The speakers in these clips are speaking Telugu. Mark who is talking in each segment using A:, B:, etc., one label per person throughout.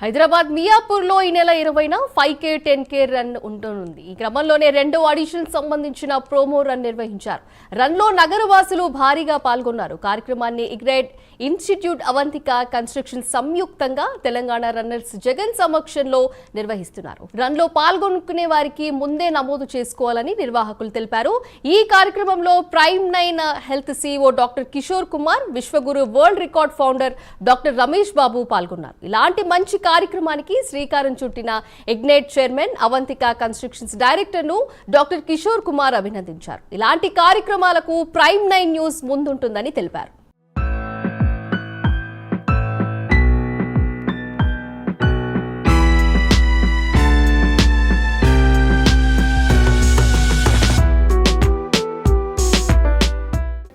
A: హైదరాబాద్ మియాపూర్లో ఈ నెల ఇరవైన five K ten K run ఉండనుంది. ఈ క్రమంలోనే రెండో ఆడిషన్ సంబంధించిన ప్రోమో రన్ నిర్వహించారు. రన్లో నగరవాసులు భారీగా పాల్గొన్నారు. కార్యక్రమాన్ని ఇగ్రైడ్ ఇన్స్టిట్యూట్ అవంతిక కన్స్ట్రక్షన్ సంయుక్తంగా తెలంగాణ రన్నర్స్ జగన్ సమక్షంలో నిర్వహిస్తున్నారు. రన్లో పాల్గొనుకునే వారికి ముందే నమోదు చేసుకోవాలని నిర్వాహకులు తెలిపారు. ఈ కార్యక్రమంలో prime nine health CEO doctor Kishore Kumar Vishwaguru world record founder doctor Ramesh Babu పాల్గొన్నారు. ఇలాంటి మంచి కార్యక్రమానికి శ్రీకారం చుట్టిన ఎగ్నేట్ చైర్మన్ అవంతిక కన్స్ట్రక్షన్స్ డైరెక్టర్ను డాక్టర్ కిషోర్ కుమార్ అభినందించారు. ఇలాంటి కార్యక్రమాలకు ప్రైమ్ నైన్ న్యూస్ ముందుంటుందని తెలిపారు.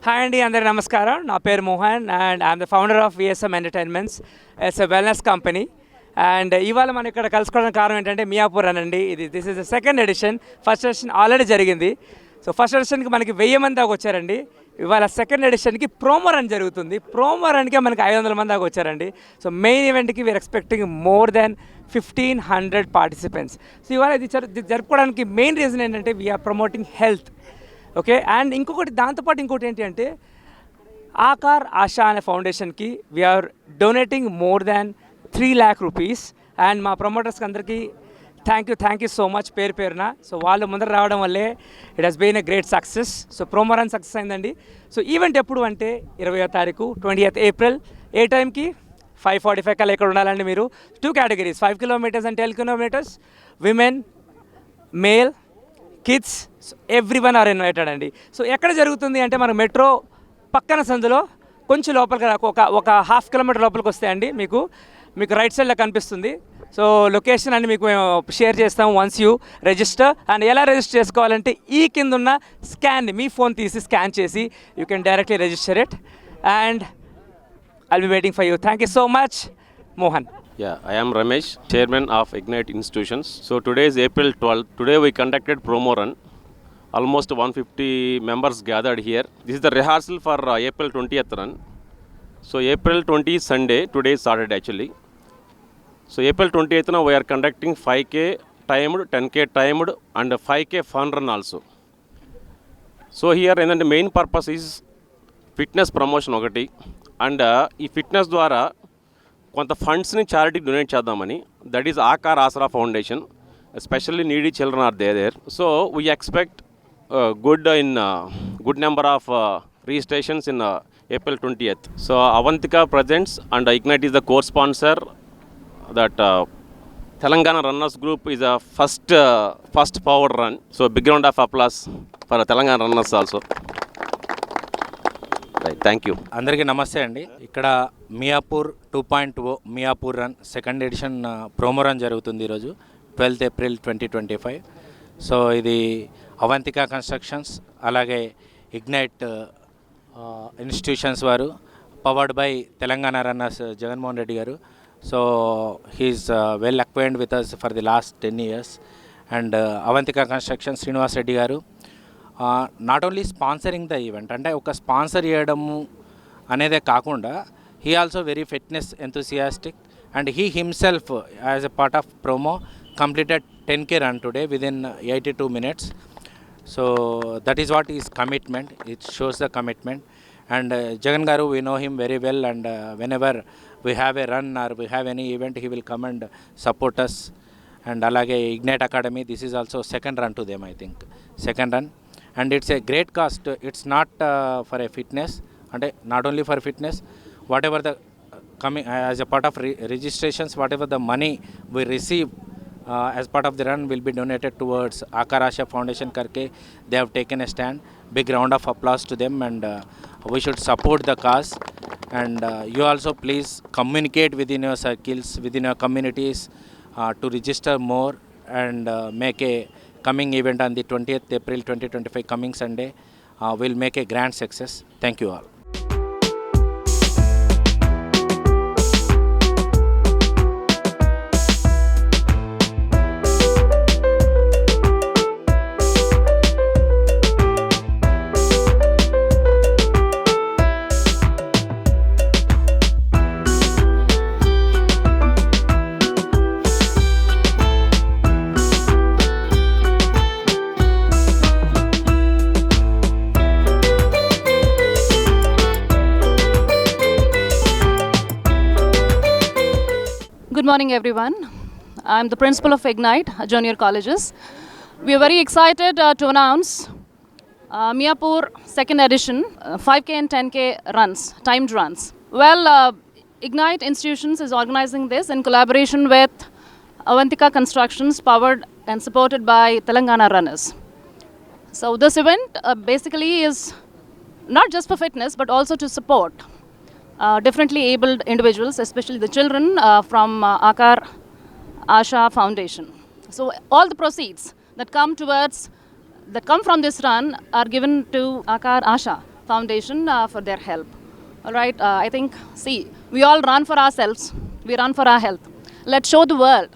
B: హాయ్ అండి అందరి నమస్కారం. నా పేరు Mohan and I'm the founder of VSM entertainments it's a wellness company and ఇవాళ మనం ఇక్కడ కలుసుకోవడానికి కారణం ఏంటంటే మియాపూర్ అనండి. ఇది this is the second edition first edition already జరిగింది. సో ఫస్ట్ ఎడిషన్కి మనకి వెయ్యి మంది దాకా వచ్చారండి. ఇవాళ సెకండ్ ఎడిషన్కి ప్రోమో రన్ జరుగుతుంది. ప్రోమో రన్కే మనకి ఐదు వందల మంది దాకా వచ్చారండి. సో మెయిన్ ఈవెంట్కి we're expecting more then fifteen hundred participants so ఇవాళ ఇది ఇది జరుపుకోవడానికి మెయిన్ రీజన్ ఏంటంటే we're promoting health okay? And ఇంకొకటి దాంతోపాటు ఇంకోటి ఏంటి అంటే ఆకార్ ఆశా అనే ఫౌండేషన్కి we're donating more than three lakh rupees and మా ప్రమోటర్స్కి అందరికీ thank you thank you so much పేరు పేరున. సో వాళ్ళు ముందర రావడం వల్లే it has been a great success so promo run success అయిందండి. సో ఈవెంట్ ఎప్పుడు అంటే ఇరవయో తారీఖు ట్వంటీ ఎయిత్ ఏప్రిల్ ఏ టైంకి? ఫైవ్ ఫార్టీ ఫైవ్ కల్లా ఇక్కడ ఉండాలండి మీరు. Two categories five kilometres and ten kilometres women male kids so everyone are invited అండి సో ఎక్కడ జరుగుతుంది అంటే మన మెట్రో పక్కన సందులో కొంచెం లోపలికి రా- ఒక ఒక హాఫ్ కిలోమీటర్ లోపలికి వస్తే అండి మీకు మీకు రైట్ సైడ్లో కనిపిస్తుంది సో లొకేషన్ అన్ని మీకు మేము షేర్ చేస్తాం వన్స్ యూ రిజిస్టర్ అండ్ ఎలా రిజిస్టర్ చేసుకోవాలంటే ఈ కింద ఉన్న స్కాన్ మీ ఫోన్ తీసి స్కాన్ చేసి you can directly register it and I'll be waiting for you thank you so much Mohan
C: Yeah, I am Ramesh, chairman of Ignite Institutions. So today is April 12th. Today we conducted promo run. Almost one fifty members gathered here this is the rehearsal for April twenty eighth run so April twenty Sunday today Saturday actually so April twenty ఎయిత్న we're conducting five K timed ten K timed and five K fun run also so here ఏంటంటే main purpose is fitness promotion ఒకటి. అండ్ ఈ ఫిట్నెస్ ద్వారా కొంత ఫండ్స్ని చారిటీకి డొనేట్ చేద్దామని that is Aakar Asara foundation especially needy children are they there so we expect good in good number of registrations in April twenty eighth so Avantika presents and Ignite is the core sponsor that Telangana runners group is a first first power run so big round of applause for Telangana runners also thank you
D: అందరికీ నమస్తే అండి. ఇక్కడ Miyapur two point O Miyapur run second edition promo run జరుగుతుంది ఈరోజు twelfth April twenty twenty five so ఇది అవంతిక కన్స్ట్రక్షన్స్ అలాగే ఇగ్నైట్ ఇన్స్టిట్యూషన్స్ వారు powered by Telangana runners Jaganmohan Reddy garu. So he's well acquainted with us for the last ten years and Avantika construction Srinivas Reddy garu. Not only sponsoring the event అంటే ఒక స్పాన్సర్ చేయడము అనేదే కాకుండా he also very fitness enthusiastic and he himself as a part of promo completed ten K run today within eighty two minutes. So that is what is commitment. It shows the commitment. And uh, Jagan garu we know him very well and whenever we have a run or we have any event he will come and support us and అలాగే Ignite academy this is also second run to them I think second run and it's a great cause it's not for a fitness అంటే not only for fitness whatever the coming uh, as a part of re- registrations whatever the money we receive uh, as part of the run will be donated towards akarasha foundation karke. They have taken a stand. Big round of applause to them and uh, we should support the cause. And uh, you also please communicate within your circles within your communities uh, to register more and uh, make a coming event on the 20th april 2025 coming sunday. Uh, will make a grand success. Thank you all
E: morning, everyone. I'm the principal of Ignite Junior Colleges. We are very excited uh, to announce uh, Miapur second edition uh, 5K and 10K runs, timed runs. Well, uh, Ignite Institutions is organizing this in collaboration with Avantika Constructions, powered and supported by Telangana Runners. So, this event uh, basically is not just for fitness but also to support differently abled individuals, especially the children uh, from uh, Akar Asha Foundation. So all the proceeds that come towards that come from this run are given to Akar Asha Foundation uh, for their help. All right, uh, I think see we all run for ourselves, we run for our health. Let's show the world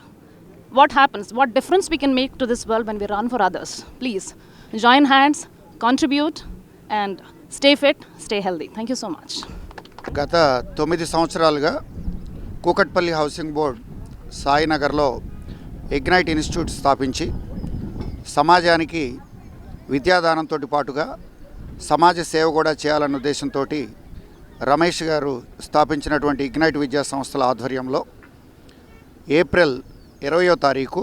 E: what happens, what difference we can make to this world when we run for others. Please join hands, contribute, and stay fit, stay healthy. Thank you so much.
F: గత తొమ్మిది సంవత్సరాలుగా కూకట్పల్లి హౌసింగ్ బోర్డ్ సాయినగర్లో ఇగ్నైట్ ఇన్స్టిట్యూట్ స్థాపించి సమాజానికి విద్యాదానంతో పాటుగా సమాజ సేవ కూడా చేయాలన్న ఉద్దేశంతో రమేష్ గారు స్థాపించినటువంటి ఇగ్నైట్ విద్యా సంస్థల ఆధ్వర్యంలో ఏప్రిల్ ఇరవయో తారీఖు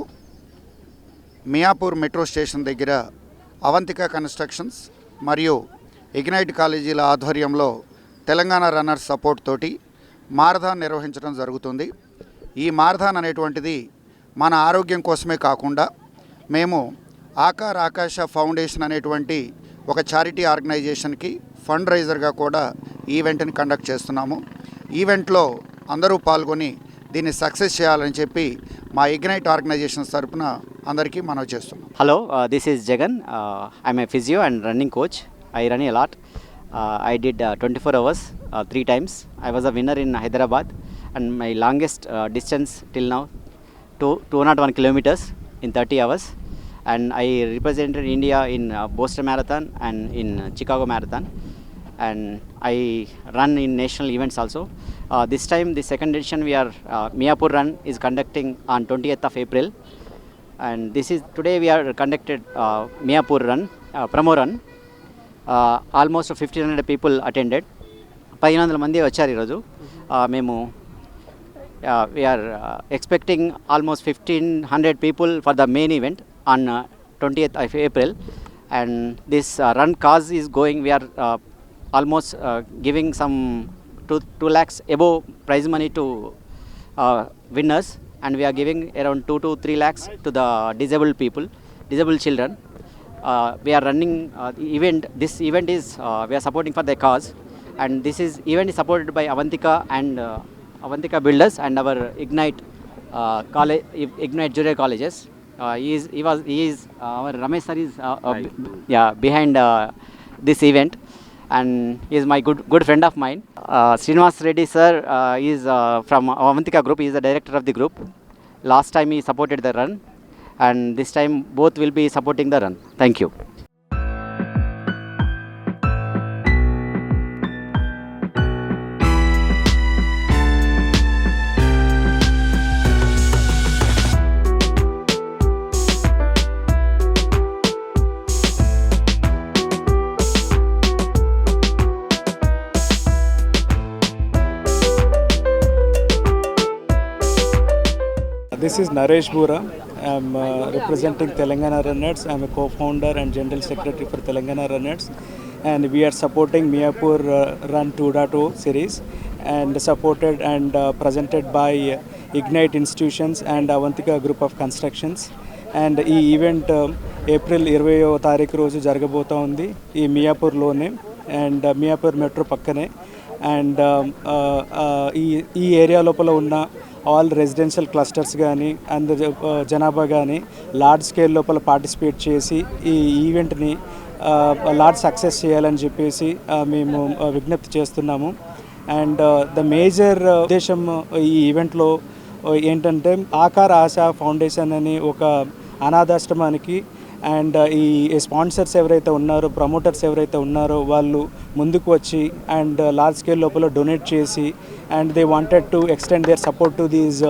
F: మియాపూర్ మెట్రో స్టేషన్ దగ్గర అవంతిక కన్స్ట్రక్షన్స్ మరియు ఇగ్నైట్ కాలేజీల ఆధ్వర్యంలో తెలంగాణ రన్నర్స్ సపోర్ట్ తోటి మారథాన్ నిర్వహించడం జరుగుతుంది. ఈ మారథాన్ అనేటువంటిది మన ఆరోగ్యం కోసమే కాకుండా మేము ఆకార్ ఆకాశ ఫౌండేషన్ అనేటువంటి ఒక చారిటీ ఆర్గనైజేషన్కి ఫండ్ రైజర్గా కూడా ఈవెంట్ని కండక్ట్ చేస్తున్నాము. ఈవెంట్లో అందరూ పాల్గొని దీన్ని సక్సెస్ చేయాలని చెప్పి మా ఇగ్నైట్ ఆర్గనైజేషన్ తరపున అందరికీ మనవి చేస్తున్నాం.
G: Hello this is Jagan I'm a physio and running coach I run a lot Uh, I did uh, 24 hours uh, three times. I was a winner in Hyderabad, and my longest distance till now, two 201 kilometers in 30 hours. And I represented India in Boston Marathon and in Chicago Marathon. And I run in national events also. Uh, this time, the second edition, we are uh, Miapur Run is conducting on 20th of April and this is today we are conducted uh, Miapur run, uh, run. Almost fifteen hundred people attended పదిహేను వందల మంది వచ్చారు ఈరోజు. మేము we're expecting almost fifteen hundred people for the main event on twenty eighth of April and this run cause is going we're almost giving some two two lakhs above prize money to uh, winners. And we are giving around 2 to 3 lakhs to people disabled children we are running uh, the event this event is uh, we are supporting for the cause and this is event is supported by avantika and uh, avantika builders and our ignite uh, college ignite junior colleges uh, he is he was he is uh, our ramesh sir is uh, uh, yeah behind uh, this event and he is my good good friend of mine. Uh, Srinivas Reddy sir uh, is uh, from Avantika group. He is the director of the group. Last time he supported the run, and this time both will be supporting the run. Thank you.
H: This is Naresh Bura. I'm uh, representing Telangana Runners. I'm a co-founder and general secretary for Telangana Runners, and we are supporting Miapur uh, Run 2.0 series, and supported and uh, presented by Ignite Institutions and Avantika Group of Constructions. And ఈ ఈవెంట్ ఏప్రిల్ ఇరవయో తారీఖు రోజు జరగబోతూ ఉంది ఈ మియాపూర్లోనే అండ్ మియాపూర్ మెట్రో పక్కనే అండ్ ఈ ఈ ఏరియా లోపల ఉన్న ఆల్ రెసిడెన్షియల్ క్లస్టర్స్ కానీ అండ్ జనాభా కానీ లార్జ్ స్కేల్ లోపల పార్టిసిపేట్ చేసి ఈ ఈవెంట్ని లార్జ్ సక్సెస్ చేయాలని చెప్పేసి uh, మేము uh, విజ్ఞప్తి చేస్తున్నాము. అండ్ ద మేజర్ ఉద్దేశం uh, ఈ ఈవెంట్లో ఏంటంటే ఆకార్ ఆశా ఫౌండేషన్ అని ఒక అనాథాశ్రమానికి అండ్ ఈ స్పాన్సర్స్ ఎవరైతే ఉన్నారో ప్రమోటర్స్ ఎవరైతే ఉన్నారో వాళ్ళు ముందుకు వచ్చి అండ్ లార్జ్ స్కేల్ లోపల డొనేట్ చేసి and they wanted to extend their support to these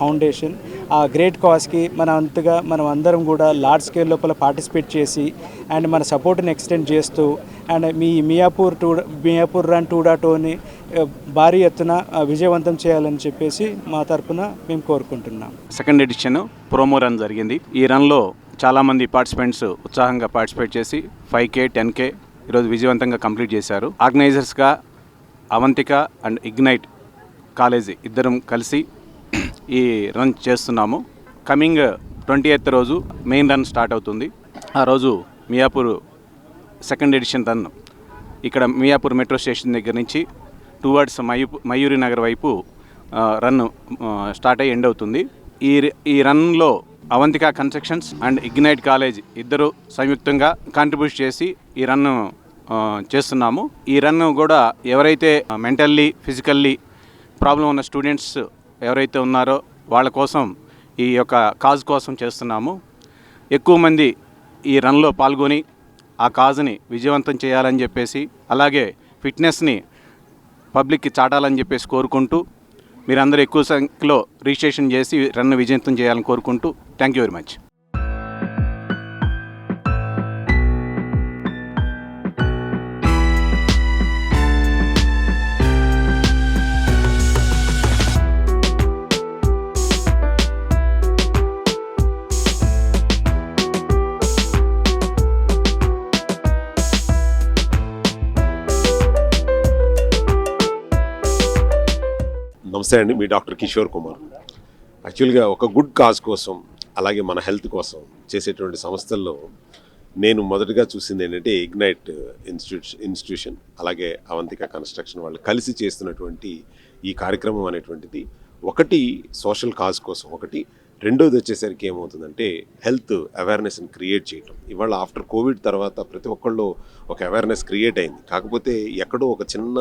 H: foundation ఆ గ్రేట్ కాజ్కి మన అంతగా మనం అందరం కూడా లార్జ్ స్కేల్ లోపల పార్టిసిపేట్ చేసి అండ్ మన సపోర్ట్ని ఎక్స్టెండ్ చేస్తూ and me Miyapur to Miyapur run two dot ఓని భారీ ఎత్తున విజయవంతం చేయాలని చెప్పేసి మా తరపున మేము కోరుకుంటున్నాం.
I: సెకండ్ ఎడిషన్ ప్రోమో రన్ జరిగింది. ఈ రన్లో చాలామంది పార్టిసిపెంట్స్ ఉత్సాహంగా పార్టిసిపేట్ చేసి ఫైవ్ కే టెన్ కే ఈరోజు విజయవంతంగా కంప్లీట్ చేశారు. ఆర్గనైజర్స్గా అవంతిక అండ్ ఇగ్నైట్ కాలేజీ ఇద్దరం కలిసి ఈ రన్ చేస్తున్నాము. కమింగ్ ట్వంటీ ఎయిత్ రోజు మెయిన్ రన్ స్టార్ట్ అవుతుంది. ఆ రోజు మియాపూర్ సెకండ్ ఎడిషన్ రన్ ఇక్కడ మియాపూర్ మెట్రో స్టేషన్ దగ్గర నుంచి టువర్డ్స్ మయూ మయూరి నగర్ వైపు రన్ స్టార్ట్ అయ్యి ఎండ్ అవుతుంది. ఈ ఈ రన్లో Avantika constructions and Ignite college ఇద్దరు సంయుక్తంగా కాంట్రిబ్యూట్ చేసి ఈ రన్ను చేస్తున్నాము. ఈ రన్ కూడా ఎవరైతే మెంటల్లీ ఫిజికల్లీ ప్రాబ్లం ఉన్న స్టూడెంట్స్ ఎవరైతే ఉన్నారో వాళ్ళ కోసం ఈ యొక్క కాజ్ కోసం చేస్తున్నాము. ఎక్కువ మంది ఈ రన్లో పాల్గొని ఆ కాజ్ని విజయవంతం చేయాలని చెప్పేసి అలాగే ఫిట్నెస్ని పబ్లిక్కి చాటాలని చెప్పేసి కోరుకుంటూ మీరందరూ ఎక్కువ సంఖ్యలో రిజిస్ట్రేషన్ చేసి రన్ను విజయవంతం చేయాలని కోరుకుంటూ థ్యాంక్ యూ వెరీ మచ్
J: నమస్తే అండి మీ డాక్టర్ కిషోర్ కుమార్. యాక్చువల్గా ఒక గుడ్ కాజ్ కోసం అలాగే మన హెల్త్ కోసం చేసేటువంటి సంస్థల్లో నేను మొదటగా చూసింది ఏంటంటే ఇగ్నైట్ ఇన్స్టిట్యూట్ ఇన్స్టిట్యూషన్ అలాగే అవంతిక కన్స్ట్రక్షన్ వాళ్ళు కలిసి చేస్తున్నటువంటి ఈ కార్యక్రమం అనేటువంటిది. ఒకటి సోషల్ కాజ్ కోసం ఒకటి రెండోది వచ్చేసరికి ఏమవుతుందంటే హెల్త్ అవేర్నెస్ని క్రియేట్ చేయటం. ఇవాళ ఆఫ్టర్ కోవిడ్ తర్వాత ప్రతి ఒక్కళ్ళు ఒక అవేర్నెస్ క్రియేట్ అయింది. కాకపోతే ఎక్కడో ఒక చిన్న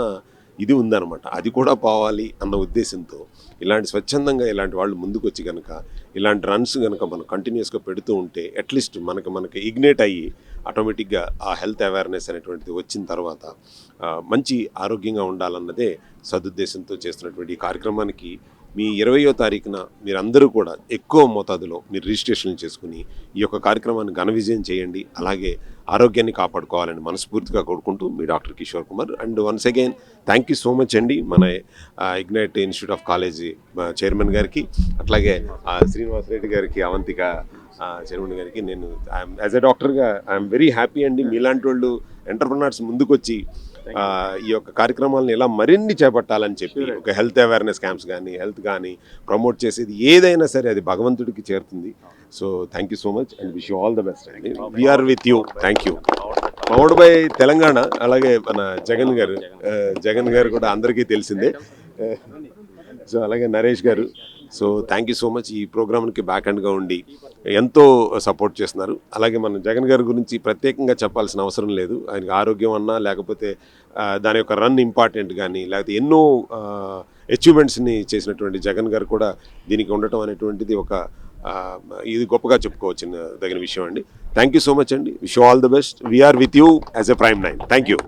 J: ఇది ఉందన్నమాట. అది కూడా పోవాలి అన్న ఉద్దేశంతో ఇలాంటి స్వచ్ఛందంగా ఇలాంటి వాళ్ళు ముందుకు వచ్చి కనుక ఇలాంటి రన్స్ కనుక మనం కంటిన్యూస్గా పెడుతూ ఉంటే అట్లీస్ట్ మనకి మనకి ఇగ్నేట్ అయ్యి ఆటోమేటిక్గా ఆ హెల్త్ అవేర్నెస్ అనేటువంటిది వచ్చిన తర్వాత మంచి ఆరోగ్యంగా ఉండాలన్నదే సదుద్దేశంతో చేస్తున్నటువంటి ఈ కార్యక్రమానికి మీ ఇరవయో తారీఖున మీరందరూ కూడా ఎక్కువ మోతాదులో మీరు రిజిస్ట్రేషన్ చేసుకుని ఈ యొక్క కార్యక్రమాన్ని ఘన విజయం చేయండి. అలాగే ఆరోగ్యాన్ని కాపాడుకోవాలని మనస్ఫూర్తిగా కోరుకుంటూ మీ doctor Kishore Kumar. And once again thank you so much అండి మన Ignite institute of college chairman గారికి అట్లాగే శ్రీనివాస్ రెడ్డి గారికి అవంతిక చైర్మన్ గారికి నేను యాజ్ ఎ డాక్టర్గా ఐఎమ్ వెరీ హ్యాపీ అండి. మీలాంటి వాళ్ళు ఎంటర్ప్రినర్స్ ముందుకొచ్చి ఈ యొక్క కార్యక్రమాలను ఇలా మరిన్ని చేపట్టాలని చెప్పి ఒక హెల్త్ అవేర్నెస్ క్యాంప్స్ కానీ హెల్త్ కానీ ప్రమోట్ చేసేది ఏదైనా సరే అది భగవంతుడికి చేరుతుంది. So thank you so much and wish you all the best అండి. We are with you thank you powered by Telangana అలాగే మన జగన్ గారు జగన్ గారు కూడా అందరికీ తెలిసిందే. సో అలాగే నరేష్ గారు so thank you so much ఈ ప్రోగ్రామ్కి బ్యాక్ అండ్గా ఉండి ఎంతో సపోర్ట్ చేస్తున్నారు. అలాగే మన జగన్ గారి గురించి ప్రత్యేకంగా చెప్పాల్సిన అవసరం లేదు. ఆయనకి ఆరోగ్యం అన్నా లేకపోతే దాని యొక్క రన్ ఇంపార్టెంట్ కానీ లేకపోతే ఎన్నో అచీవ్మెంట్స్ని చేసినటువంటి జగన్ గారు కూడా దీనికి ఉండటం అనేటువంటిది ఒక ఇది గొప్పగా చెప్పుకోవచ్చు తగిన విషయం అండి. థ్యాంక్ యూ సో మచ్ అండి. Wish all the best we are with you as a prime nine thank you